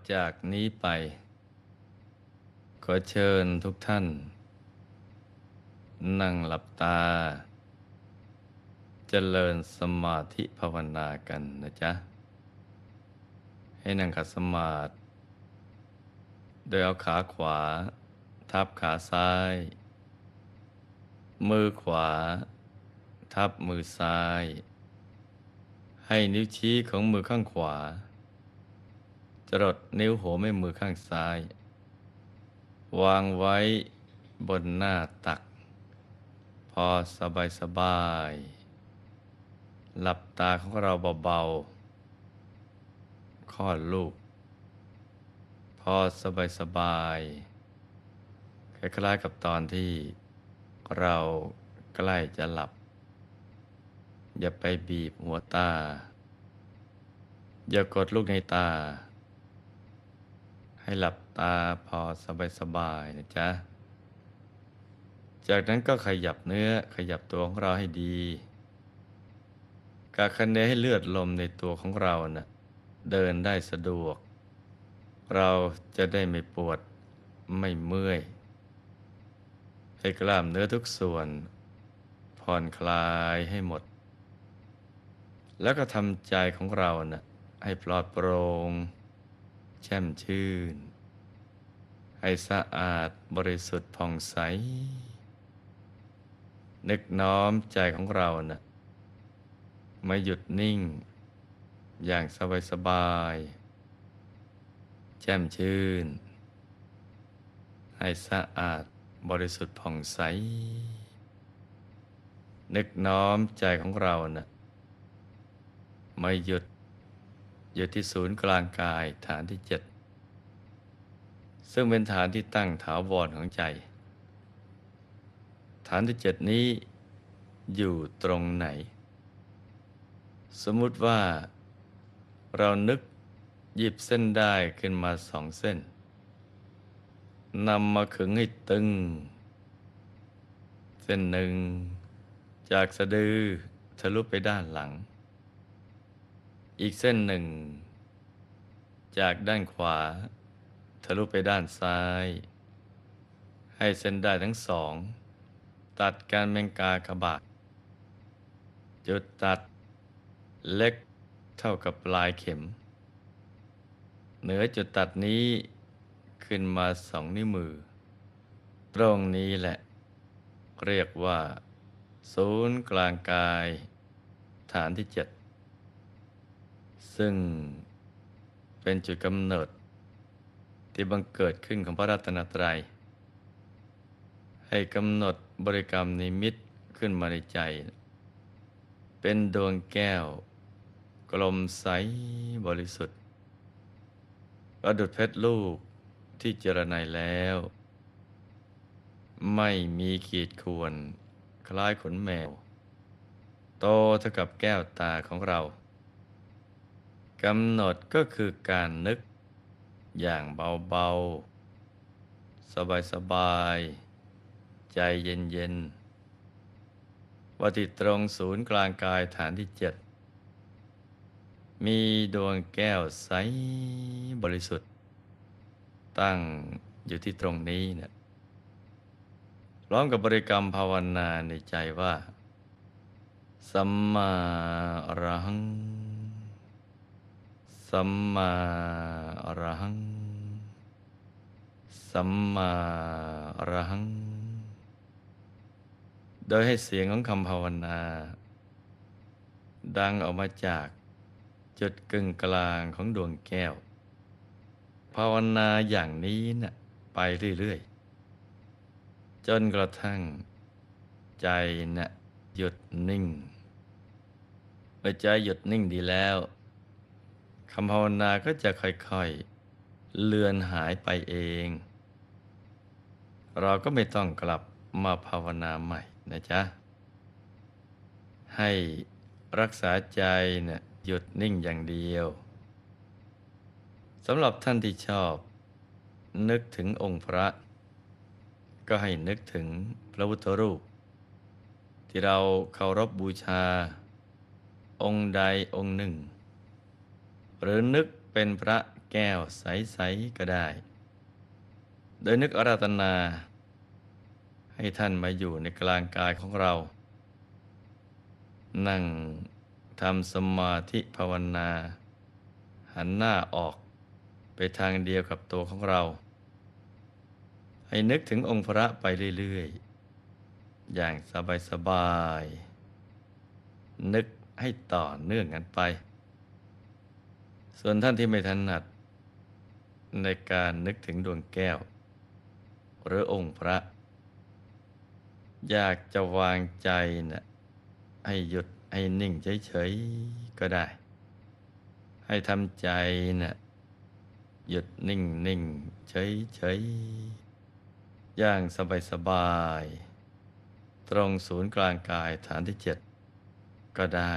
ต่อจากนี้ไป ขอเชิญทุกท่าน นั่งหลับตาเจริญสมาธิภาวนากันนะจ๊ะ ให้นั่งขัดสมาธิโดยเอาขาขวา ทับขาซ้าย มือขวา ทับมือซ้าย ให้นิ้วชี้ของมือข้างขวา จรดนิ้วหัวแม่มือข้างซ้าย วางไว้บนหน้าตัก พอสบายสบาย หลับตาของเราเบาๆคลอดลูก พอสบายสบายคล้ายๆกับตอนที่เราใกล้จะหลับ อย่าไปบีบหัวตา อย่ากดลูกในตา ให้หลับตาพอสบายๆนะจ๊ะ จากนั้นก็ขยับเนื้อขยับตัวของเราให้ดีกาคันเนให้เลือดลมในตัวของเรานะ่ะเดินได้สะดวก เราจะได้ไม่ปวดไม่เมื่อย ให้กล้ามเนื้อทุกส่วน ผ่อนคลายให้หมด แล้วก็ทำใจของเรานะ่ะให้ปลอดโปร่ง แช่มชื่น ให้สะอาดบริสุทธิ์ผ่องใส นึกน้อมใจของเรานะ่ะมาหยุดนิ่ง อย่างสบายสบายแจ่มชื่น ให้สะอาดบริสุทธิ์ผ่องใส นึกน้อมใจของเรานะ่ะมาหยุด อยู่ที่ศูนย์กลางกายฐานที่เจ็ดซึ่งเป็นฐานที่ตั้งถาวรของใจ ฐานที่เจ็ดนี้อยู่ตรงไหน สมมุติว่าเรานึกหยิบเส้นได้ขึ้นมาสองเส้นนำมาขึงให้ตึง เส้นหนึ่ง จากสะดือทะลุไปด้านหลัง อีกเส้นหนึ่ง จากด้านขวา ทะลุไปด้านซ้าย ให้เส้นได้ทั้งสอง ตัดการเมงกากระบาดจุดตัดเล็กเท่ากับปลายเข็ม เหนือจุดตัดนี้ขึ้นมาสองนิ้วมือ ตรงนี้แหละ เรียกว่า ศูนย์กลางกาย ฐานที่เจ็ด ซึ่งเป็นจุดกำเนิด ที่บังเกิดขึ้นของพระรัตนตรัย ให้กำหนดบริกรรมนิมิตขึ้นมาในใจ เป็นดวงแก้ว กลมใสบริสุทธิ์ประดุดเพชรลูกที่เจรไนแล้ว ไม่มีขีดข่วน คล้ายขนแมว โตเท่ากับแก้วตาของเรา กำหนดก็คือการนึกอย่างเบาๆ สบายๆ ใจเย็นๆ ว่าที่ตรงศูนย์กลางกายฐานที่เจ็ด มีดวงแก้วใสบริสุทธิ์ ตั้งอยู่ที่ตรงนี้เนี่ยพร้อมกับบริกรรมภาวนาในใจว่า สัมมาอรหัง สัมมาอรหัง สัมมาอรหัง โดยให้เสียงของคำภาวนา ดังออกมาจากจุดกึ่งกลางของดวงแก้ว ภาวนาอย่างนี้นะ่ะไปเรื่อยๆ จนกระทั่ง ใจนะ่ะหยุดนิ่งเมื่อใจหยุดนิ่งดีแล้ว คำภาวนาก็จะค่อยๆ เลือนหายไปเอง เราก็ไม่ต้องกลับมาภาวนาใหม่นะจ๊ะ ให้รักษาใจเนี่ยหยุดนิ่งอย่างเดียวสำหรับท่านที่ชอบ นึกถึงองค์พระ ก็ให้นึกถึงพระพุทธรูป ที่เราเคารพบบูชา องค์ใดองค์หนึ่ง หรือนึกเป็นพระแก้วใส ๆ ก็ได้ โดยนึกอาราธนา ให้ท่านมาอยู่ในกลางกายของเรา นั่งทำสมาธิภาวนา หันหน้าออกไปทางเดียวกับตัวของเรา ให้นึกถึงองค์พระไปเรื่อย ๆ อย่างสบาย ๆ นึกให้ต่อเนื่องกันไป ส่วนท่านที่ไม่ถนัดในการนึกถึงดวงแก้ว หรือองค์พระ อยากจะวางใจนะให้หยุดให้นิ่งเฉยๆก็ได้ ให้ทำใจนะหยุดนิ่งนิ่งเฉยเฉยๆอย่างสบายสบายๆตรงศูนย์กลางกายฐานที่เจ็ดก็ได้